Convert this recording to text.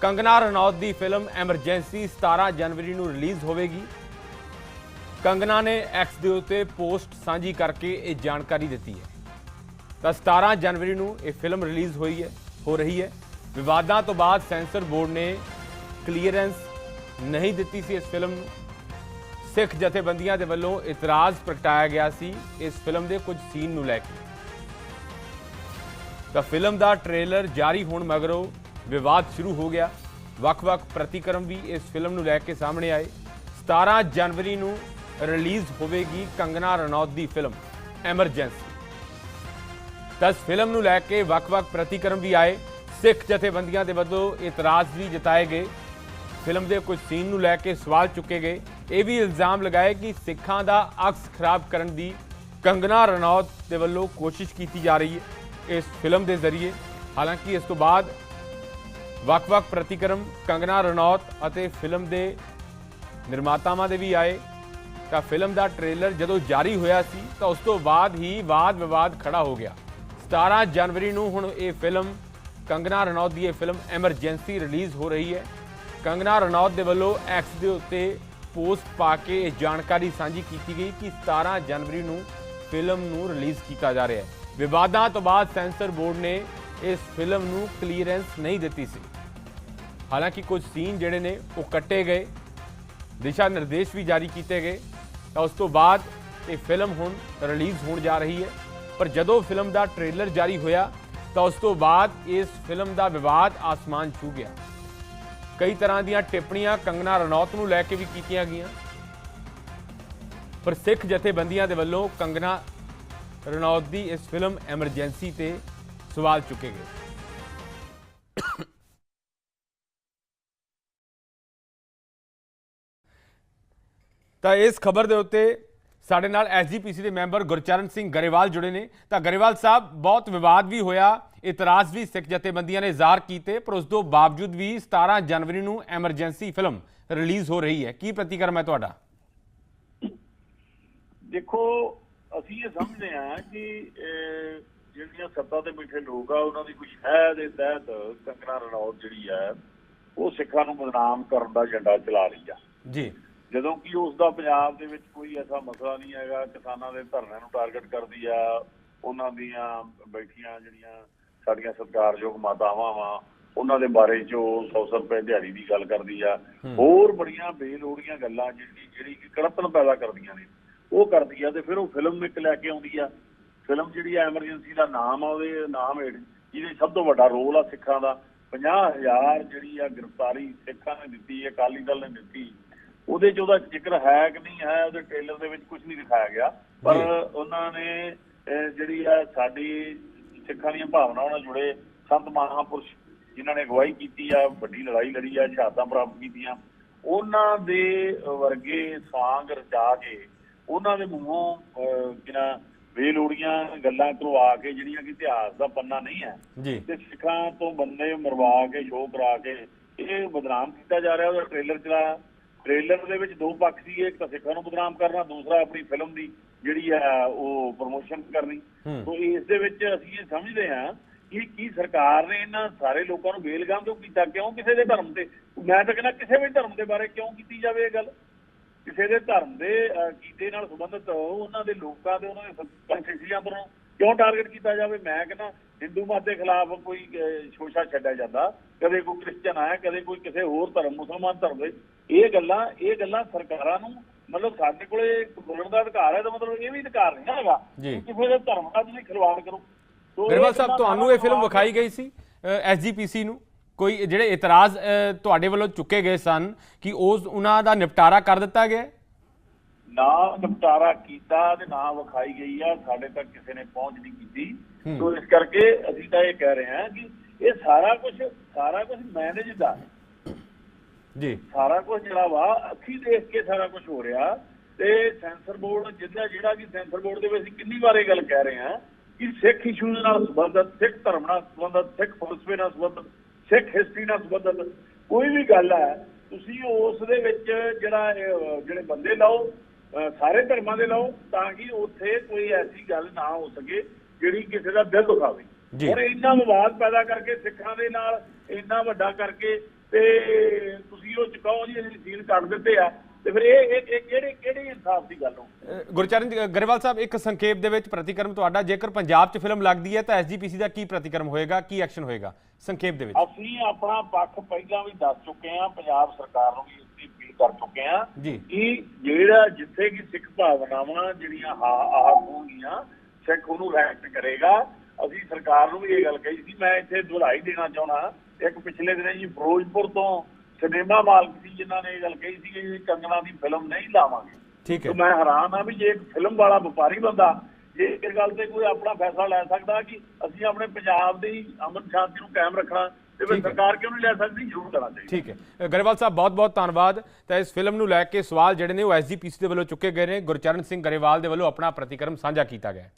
ਕੰਗਨਾ ਰਣੌਤ ਦੀ film Emergency 17 ਜਨਵਰੀ ਨੂੰ ਰਿਲੀਜ਼ ਹੋਵੇਗੀ। ਕੰਗਨਾ ਨੇ ਐਕਸ ਦੇ ਉੱਤੇ ਪੋਸਟ ਸਾਂਝੀ ਕਰਕੇ ਇਹ ਜਾਣਕਾਰੀ ਦਿੱਤੀ ਹੈ। ਤਾਂ 17 ਜਨਵਰੀ ਨੂੰ ਇਹ ਫਿਲਮ ਰਿਲੀਜ਼ ਹੋਈ ਹੈ, ਹੋ ਰਹੀ ਹੈ। ਵਿਵਾਦਾਂ ਤੋਂ ਬਾਅਦ ਸੈਂਸਰ ਬੋਰਡ ਨੇ ਕਲੀਅਰੈਂਸ ਨਹੀਂ ਦਿੱਤੀ ਸੀ ਇਸ ਫਿਲਮ ਨੂੰ। ਸਿੱਖ ਜਥੇਬੰਦੀਆਂ ਦੇ ਵੱਲੋਂ ਇਤਰਾਜ਼ ਪ੍ਰਗਟਾਇਆ ਗਿਆ ਸੀ ਇਸ ਫਿਲਮ ਦੇ ਕੁਝ ਸੀਨ ਨੂੰ ਲੈ ਕੇ। ਤਾਂ ਫਿਲਮ ਦਾ ਟ੍ਰੇਲਰ ਜਾਰੀ ਹੋਣ ਮਗਰੋਂ ਵਿਵਾਦ ਸ਼ੁਰੂ ਹੋ ਗਿਆ। ਵੱਖ-ਵੱਖ ਪ੍ਰਤੀਕਰਮ ਵੀ ਇਸ ਫਿਲਮ ਨੂੰ ਲੈ ਕੇ ਸਾਹਮਣੇ ਆਏ। 17 ਜਨਵਰੀ ਨੂੰ ਰਿਲੀਜ਼ ਹੋਵੇਗੀ ਕੰਗਨਾ ਰਣੌਤ ਦੀ ਫਿਲਮ ਐਮਰਜੈਂਸੀ ਤਾਂ ਇਸ ਫਿਲਮ ਨੂੰ ਲੈ ਕੇ ਵੱਖ-ਵੱਖ ਪ੍ਰਤੀਕਰਮ ਵੀ ਆਏ। ਸਿੱਖ ਜਥੇਬੰਦੀਆਂ ਦੇ ਵੱਲੋਂ ਇਤਰਾਜ਼ ਵੀ ਜਤਾਏ ਗਏ। ਫਿਲਮ ਦੇ ਕੁਝ ਸੀਨ ਨੂੰ ਲੈ ਕੇ ਸਵਾਲ ਚੁੱਕੇ ਗਏ। ਇਹ ਵੀ ਇਲਜ਼ਾਮ ਲਗਾਏ ਕਿ ਸਿੱਖਾਂ ਦਾ ਅਕਸ ਖਰਾਬ ਕਰਨ ਦੀ ਕੰਗਨਾ ਰਣੌਤ ਦੇ ਵੱਲੋਂ ਕੋਸ਼ਿਸ਼ ਕੀਤੀ ਜਾ ਰਹੀ ਹੈ ਇਸ ਫਿਲਮ ਦੇ ਜ਼ਰੀਏ। ਹਾਲਾਂਕਿ ਇਸ ਤੋਂ ਬਾਅਦ ਵੱਖ-ਵੱਖ ਪ੍ਰਤੀਕਰਮ ਕੰਗਨਾ ਰਣੌਤ ਅਤੇ ਫਿਲਮ ਦੇ ਨਿਰਮਾਤਾਵਾਂ ਦੇ ਵੀ ਆਏ। ਤਾਂ ਫਿਲਮ ਦਾ ਟ੍ਰੇਲਰ ਜਦੋਂ ਜਾਰੀ ਹੋਇਆ ਸੀ, ਤਾਂ ਉਸ ਤੋਂ ਬਾਅਦ ਹੀ ਵਾਦ ਵਿਵਾਦ ਖੜਾ ਹੋ ਗਿਆ। 17 ਜਨਵਰੀ ਨੂੰ ਹੁਣ ਇਹ ਫਿਲਮ ਕੰਗਨਾ ਰਣੌਤ ਦੀ ਇਹ ਫਿਲਮ ਐਮਰਜੈਂਸੀ ਰਿਲੀਜ਼ ਹੋ ਰਹੀ ਹੈ। ਕੰਗਨਾ ਰਣੌਤ ਦੇ ਵੱਲੋਂ ਐਕਸ ਦੇ ਉੱਤੇ ਪੋਸਟ ਪਾ ਕੇ ਇਹ ਜਾਣਕਾਰੀ ਸਾਂਝੀ ਕੀਤੀ ਗਈ ਕਿ 17 ਜਨਵਰੀ ਨੂੰ ਫਿਲਮ ਨੂੰ ਰਿਲੀਜ਼ ਕੀਤਾ ਜਾ ਰਿਹਾ ਹੈ। ਵਿਵਾਦਾਂ ਤੋਂ ਬਾਅਦ ਸੈਂਸਰ ਬੋਰਡ ਨੇ ਇਸ ਫਿਲਮ ਨੂੰ ਕਲੀਅਰੈਂਸ ਨਹੀਂ ਦਿੱਤੀ ਸੀ। ਹਾਲਾਂਕਿ ਕੁਝ ਸੀਨ ਜਿਹੜੇ ਨੇ ਉਹ ਕੱਟੇ ਗਏ, ਦਿਸ਼ਾ ਨਿਰਦੇਸ਼ ਵੀ ਜਾਰੀ ਕੀਤੇ ਗਏ। ਤਾਂ ਉਸ ਤੋਂ ਬਾਅਦ ਇਹ ਫਿਲਮ ਹੁਣ ਰਿਲੀਜ਼ ਹੋਣ ਜਾ ਰਹੀ ਹੈ। ਪਰ ਜਦੋਂ ਫਿਲਮ ਦਾ ਟ੍ਰੇਲਰ ਜਾਰੀ ਹੋਇਆ, ਤਾਂ ਉਸ ਤੋਂ ਬਾਅਦ ਇਸ ਫਿਲਮ ਦਾ ਵਿਵਾਦ ਆਸਮਾਨ ਛੂ ਗਿਆ। ਕਈ ਤਰ੍ਹਾਂ ਦੀਆਂ ਟਿੱਪਣੀਆਂ ਕੰਗਨਾ ਰਣੌਤ ਨੂੰ ਲੈ ਕੇ ਵੀ ਕੀਤੀਆਂ ਗਈਆਂ। ਪਰ ਸਿੱਖ ਜਥੇਬੰਦੀਆਂ ਦੇ ਵੱਲੋਂ ਕੰਗਨਾ ਰਣੌਤ ਦੀ ਇਸ ਫਿਲਮ ਐਮਰਜੈਂਸੀ ਤੇ ਸਵਾਲ ਚੁੱਕੇ ਗਏ। ਤਾਂ ਇਸ ਖਬਰ ਦੇ ਉੱਤੇ ਸਾਡੇ ਨਾਲ ਐਸਜੀਪੀਸੀ ਦੇ ਮੈਂਬਰ ਗੁਰਚਰਨ ਸਿੰਘ ਗਰੇਵਾਲ ਜੁੜੇ ਨੇ। ਤਾਂ ਗਰੇਵਾਲ ਸਾਹਿਬ, ਬਹੁਤ ਵਿਵਾਦ ਵੀ ਹੋਇਆ, ਇਤਰਾਜ਼ ਵੀ ਸਿੱਖ ਜਥੇਬੰਦੀਆਂ ਨੇ ਜ਼ਾਹਰ ਕੀਤੇ, ਪਰ ਉਸ ਤੋਂ ਬਾਵਜੂਦ ਵੀ 17 ਜਨਵਰੀ ਨੂੰ ਐਮਰਜੈਂਸੀ ਫਿਲਮ ਰਿਲੀਜ਼ ਹੋ ਰਹੀ ਹੈ। ਕੀ ਪ੍ਰਤੀਕਰਮ ਹੈ ਤੁਹਾਡਾ? ਦੇਖੋ, ਅਸੀਂ ਇਹ ਸਮਝਦੇ ਹਾਂ ਕਿ ਜਿਹੜੀਆਂ ਸੱਤਾ ਤੇ ਬੈਠੇ ਲੋਕ ਆ ਉਹਨਾਂ ਦੀ ਕੁਝ ਹੈ ਦੇ ਤਹਿਤ ਕੰਗਨਾ ਰਣੌਤ ਜਿਹੜੀ ਹੈ ਉਹ ਸਿੱਖਾਂ ਨੂੰ ਬਦਨਾਮ ਕਰਨ ਦਾ ਏਜੰਡਾ ਚਲਾ ਰਹੀ ਆ। ਜੀ। ਜਦੋਂ ਕਿ ਉਸ ਦਾ ਪੰਜਾਬ ਦੇ ਵਿੱਚ ਕੋਈ ਐਸਾ ਮਸਲਾ ਨਹੀਂ ਹੈਗਾ ਕਿਸਾਨਾਂ ਦੇ ਧਰਨਿਆਂ ਨੂੰ ਟਾਰਗੇਟ ਕਰਦੀ ਆ ਉਹਨਾਂ ਦੀਆਂ ਬੈਠੀਆਂ ਜਿਹੜੀਆਂ ਸਾਡੀਆਂ ਸਤਿਕਾਰਯੋਗ ਮਾਤਾਵਾਂ ਵਾ ਉਹਨਾਂ ਦੇ ਬਾਰੇ ਚ ਉਹ 100 ਰੁਪਏ ਦਿਹਾੜੀ ਦੀ ਗੱਲ ਕਰਦੀ ਆ। ਹੋਰ ਬੜੀਆਂ ਬੇਲੋੜੀਆਂ ਗੱਲਾਂ ਜਿਹੜੀ ਜਿਹੜੀ ਕਿ ਕੜਪਨ ਪੈਦਾ ਕਰਦੀਆਂ ਨੇ ਉਹ ਕਰਦੀ ਆ ਤੇ ਫਿਰ ਉਹ ਫਿਲਮ ਇੱਕ ਲੈ ਕੇ ਆਉਂਦੀ ਆ। ਫਿਲਮ ਜਿਹੜੀ ਐਮਰਜੈਂਸੀ ਦਾ ਨਾਮ ਆ ਉਹਦੇ ਨਾਮ ਹੇਠ ਜਿਹਦੇ ਸਭ ਤੋਂ ਵੱਡਾ ਰੋਲ ਆ ਸਿੱਖਾਂ ਦਾ 50000 ਜਿਹੜੀ ਆ ਗ੍ਰਿਫਤਾਰੀ ਸਿੱਖਾਂ ਨੇ ਦਿੱਤੀ ਹੈ ਅਕਾਲੀ ਦਲ ਨੇ ਦਿੱਤੀ। ਉਹਦੇ 'ਚ ਉਹਦਾ ਜ਼ਿਕਰ ਹੈ ਕਿ ਨਹੀਂ ਹੈ ਉਹਦੇ ਟ੍ਰੇਲਰ ਦੇ ਵਿੱਚ ਕੁਝ ਨਹੀਂ ਦਿਖਾਇਆ ਗਿਆ। ਪਰ ਉਹਨਾਂ ਨੇ ਜਿਹੜੀ ਆ ਸਾਡੀ ਸਿੱਖਾਂ ਦੀਆਂ ਭਾਵਨਾਵਾਂ ਨਾਲ ਜੁੜੇ ਸੰਤ ਮਹਾਪੁਰਸ਼ ਜਿਨ੍ਹਾਂ ਨੇ ਅਗਵਾਈ ਕੀਤੀ ਆ ਵੱਡੀ ਲੜਾਈ ਲੜੀ ਆ ਸ਼ਹਾਦਤਾਂ ਪ੍ਰਾਪਤ ਕੀਤੀਆਂ ਉਹਨਾਂ ਦੇ ਵਰਗੇ ਸਾਂਗ ਰਚਾ ਕੇ ਉਹਨਾਂ ਦੇ ਮੂੰਹੋਂ ਕਿਨਾ ਬੇਲੋੜੀਆਂ ਗੱਲਾਂ ਕਰਵਾ ਕੇ ਜਿਹੜੀਆਂ ਕਿ ਇਤਿਹਾਸ ਦਾ ਪੰਨਾ ਨਹੀਂ ਹੈ ਤੇ ਸਿੱਖਾਂ ਤੋਂ ਬੰਦੇ ਮਰਵਾ ਕੇ ਸ਼ੋਅ ਕਰਾ ਕੇ ਇਹ ਬਦਨਾਮ ਕੀਤਾ ਜਾ ਰਿਹਾ ਉਹਦਾ ਟ੍ਰੇਲਰ ਚਲਾਇਆ। ਟ੍ਰੇਲਰ ਦੇ ਵਿੱਚ ਦੋ ਪੱਖ ਸੀ ਇੱਕ ਤਾਂ ਸਿੱਖਾਂ ਨੂੰ ਬਦਨਾਮ ਕਰਨਾ ਦੂਸਰਾ ਆਪਣੀ ਫਿਲਮ ਦੀ ਜਿਹੜੀ ਹੈ ਉਹ ਪ੍ਰਮੋਸ਼ਨ ਕਰਨੀ। ਤੋਂ ਇਸ ਦੇ ਵਿੱਚ ਅਸੀਂ ਇਹ ਸਮਝਦੇ ਹਾਂ ਕਿ ਕੀ ਸਰਕਾਰ ਨੇ ਇਹਨਾਂ ਸਾਰੇ ਲੋਕਾਂ ਨੂੰ ਬੇਲਗਾਮ ਕਿਉਂ ਕੀਤਾ? ਕਿਉਂ ਕਿਸੇ ਦੇ ਧਰਮ ਤੇ? ਮੈਂ ਤਾਂ ਕਹਿੰਦਾ ਕਿਸੇ ਵੀ ਧਰਮ ਦੇ ਬਾਰੇ ਕਿਉਂ ਕੀਤੀ ਜਾਵੇ ਇਹ ਗੱਲ? ਕਿਸੇ ਦੇ ਧਰਮ ਦੇ ਕੀਤੇ ਨਾਲ ਸੰਬੰਧਿਤ ਉਹਨਾਂ ਦੇ ਲੋਕਾਂ ਦੇ ਉਹਨਾਂ ਦੇ ਕੰਸਟੀਟਿਊਸ਼ਨਾਂ ਤੋਂ ਕਿਉਂ ਟਾਰਗੇਟ ਕੀਤਾ ਜਾਵੇ? ਮੈਂ ਕਹਿੰਦਾ ਹਿੰਦੂ ਮਤ ਦੇ ਖਿਲਾਫ ਕੋਈ ਸ਼ੋਸ਼ਾ ਛੱਡਿਆ ਜਾਂਦਾ। ਕਦੇ ਕੋਈ ਕ੍ਰਿਸਚਨ ਆਇਆ ਕਦੇ ਕੋਈ ਕਿਸੇ ਹੋਰ ਧਰਮ ਮੁਸਲਮਾਨ ਧਰਮ ਦੇ। ਇਹ ਗੱਲਾਂ ਇਹ ਗੱਲਾਂ ਸਰਕਾਰਾਂ ਨੂੰ ਮਤਲਬ ਸਾਡੇ ਕੋਲੇ ਬੋਲਣ ਦਾ ਅਧਿਕਾਰ ਹੈ ਤਾਂ ਮਤਲਬ ਇਹ ਵੀ ਅਧਿਕਾਰ ਨਹੀਂ ਹੈਗਾ। ਕਿਸੇ ਦੇ ਧਰਮ ਨਾਲ ਤੁਸੀਂ ਖਿਲਵਾੜ ਕਰੋ। ਗਰੇਵਾਲ ਸਾਹਿਬ ਤੁਹਾਨੂੰ ਇਹ ਫਿਲਮ ਵਿਖਾਈ ਗਈ ਸੀ ਐਸਜੀਪੀਸੀ ਨੂੰ? ਕੋਈ ਜਿਹੜੇ ਇਤਰਾਜ਼ ਤੁਹਾਡੇ ਵੱਲੋਂ ਚੁੱਕੇ ਗਏ ਸਨ ਕਿ ਉਸ ਉਹਨਾਂ ਦਾ ਨਿਪਟਾਰਾ ਕਰ ਦਿੱਤਾ ਗਿਆ? ਨਾ ਨਿਪਟਾਰਾ ਕੀਤਾ ਤੇ ਨਾ ਵਿਖਾਈ ਗਈ ਆ ਸਾਡੇ ਤੱਕ ਕਿਸੇ ਨੇ ਪਹੁੰਚ ਨਹੀਂ ਕੀਤੀ। ਸੋ ਇਸ ਕਰਕੇ ਅਸੀਂ ਤਾਂ ਇਹ ਕਹਿ ਰਹੇ ਹਾਂ ਕਿ ਇਹ ਸਾਰਾ ਕੁਝ ਸਾਰਾ ਕੁਝ ਮੈਨੇਜ ਦਾ। ਜੀ ਸਾਰਾ ਕੁਝ ਜਿਹੜਾ ਵਾ ਅੱਖੀ ਦੇਖ ਕੇ ਸਾਰਾ ਕੁਝ ਹੋ ਰਿਹਾ ਤੇ ਸੈਂਸਰ ਬੋਰਡ ਜਿਹੜਾ ਜਿਹੜਾ ਕਿ ਸੈਂਸਰ ਬੋਰਡ ਦੇ ਵਿੱਚ ਅਸੀਂ ਕਿੰਨੀ ਵਾਰ ਇਹ ਗੱਲ ਕਹਿ ਰਹੇ ਹਾਂ ਕਿ ਸਿੱਖ ਇਸ਼ੂਜ਼ ਨਾਲ ਸੰਬੰਧਿਤ ਸਿੱਖ ਧਰਮ ਨਾਲ ਸੰਬੰਧਿਤ ਸਿੱਖ ਫਲਸਫੇ ਨਾਲ ਸੰਬੰਧਿਤ ਸਿੱਖ ਹਿਸਟਰੀ ਨਾਲ ਸੰਬੰਧਿਤ ਕੋਈ ਵੀ ਗੱਲ ਹੈ ਤੁਸੀਂ ਉਸ ਦੇ ਵਿੱਚ ਜਿਹੜਾ ਜਿਹੜੇ ਬੰਦੇ ਲਾਓ ਸਾਰੇ ਧਰਮਾਂ ਦੇ ਲਾਓ ਤਾਂ ਕਿ ਉੱਥੇ ਕੋਈ ਐਸੀ ਗੱਲ ਨਾ ਹੋ ਸਕੇ ਜਿਹੜੀ ਕਿਸੇ ਦਾ ਦਿਲ ਦੁਖਾਵੇ। ਔਰ ਇੰਨਾ ਵਿਵਾਦ ਪੈਦਾ ਕਰਕੇ ਸਿੱਖਾਂ ਦੇ ਨਾਲ ਇੰਨਾ ਵੱਡਾ ਕਰਕੇ ਤੇ ਤੁਸੀਂ ਉਹ ਚੁਕਾਓ ਜੀ ਅਸੀਂ ਸੀਨ ਕੱਟ ਦਿੱਤੇ ਆ ਤੇ ਫਿਰ ਇਹ ਇਹ ਕਿਹੜੇ ਕਿਹੜੇ ਇਨਸਾਫ ਦੀ ਗੱਲ ਹੋ ਗੁਰਚਰਨ ਗਰੇਵਾਲ ਸਾਹਿਬ ਇੱਕ ਸੰਖੇਪ ਦੇ ਵਿੱਚ ਪ੍ਰਤੀਕਰਮ ਤੁਹਾਡਾ ਜੇਕਰ ਪੰਜਾਬ 'ਚ ਫਿਲਮ ਲੱਗਦੀ ਹੈ ਤਾਂ ਐਸਜੀਪੀਸੀ ਦਾ ਕੀ ਪ੍ਰਤੀਕਰਮ ਹੋਏਗਾ ਕੀ ਐਕਸ਼ਨ ਹੋਏਗਾ? ਸੰਖੇਪ ਦੇ ਵਿੱਚ। ਅਸੀਂ ਆਪਣਾ ਪੱਖ ਪਹਿਲਾਂ ਵੀ ਦੱਸ ਚੁੱਕੇ ਆ ਪੰਜਾਬ ਸਰਕਾਰ ਨੂੰ ਵੀ ਦੀ ਅਪੀਲ ਕਰ ਚੁੱਕੇ ਜੀ। ਕਿ ਜਿਹੜਾ ਜਿੱਥੇ ਕਿ ਸਿੱਖ ਭਾਵਨਾਵਾਂ ਜਿਹੜੀਆਂ ਆਹ ਹੋਣਗੀਆਂ ਸਿੱਖ ਉਹਨੂੰ ਰੈਸਪੈਕਟ ਕਰੇਗਾ। ਅਸੀਂ ਸਰਕਾਰ ਨੂੰ ਵੀ ਇਹ ਗੱਲ ਕਹੀ ਸੀ ਮੈਂ ਇੱਥੇ ਦੁਹਰਾਈ ਦੇਣਾ ਚਾਹੁੰਦਾ ਇੱਕ ਪਿਛਲੇ ਦਿਨੇ ਜੀ ਫਿਰੋਜ਼ਪੁਰ ਤੋਂ ਸਿਨੇਮਾ ਮਾਲਕ ਸੀ ਜਿਨ੍ਹਾਂ ਨੇ ਇਹ ਗੱਲ ਕਹੀ ਸੀ ਕਿ ਕੰਗਣਾ ਦੀ ਫਿਲਮ ਨਹੀਂ ਲਾਵਾਂਗੇ। ਠੀਕ ਹੈ। ਮੈਂ ਹੈਰਾਨ ਆ ਵੀ ਜੇ ਇੱਕ ਫਿਲਮ ਵਾਲਾ ਵਪਾਰੀ ਬੰਦਾ ਜੇ ਇਸ ਗੱਲ ਤੇ ਕੋਈ ਆਪਣਾ ਫੈਸਲਾ ਲੈ ਸਕਦਾ ਕਿ ਅਸੀਂ ਆਪਣੇ ਪੰਜਾਬ ਦੀ ਅਮਨ ਸ਼ਾਂਤੀ ਨੂੰ ਕਾਇਮ ਰੱਖਣਾ ਤੇ ਫਿਰ। ਸਰਕਾਰ ਕਿਉਂ ਨਹੀਂ ਲੈ ਸਕਦੀ? ਜ਼ਰੂਰ ਕਰਨਾ ਚਾਹੀਦਾ ਠੀਕ ਹੈ। ਗਰੇਵਾਲ ਸਾਹਿਬ ਬਹੁਤ ਬਹੁਤ ਧੰਨਵਾਦ। ਤਾਂ ਇਸ ਫਿਲਮ ਨੂੰ ਲੈ ਕੇ ਸਵਾਲ ਜਿਹੜੇ ਨੇ ਉਹ ਐਸਜੀਪੀਸੀ ਦੇ ਵੱਲੋਂ ਚੁੱਕੇ ਗਏ ਨੇ। ਗੁਰਚਰਨ ਸਿੰਘ ਗਰੇਵਾਲ ਦੇ ਵੱਲੋਂ ਆਪਣਾ ਪ੍ਰਤੀਕਰਮ ਸਾਂਝਾ ਕੀਤਾ ਗਿਆ ਹੈ।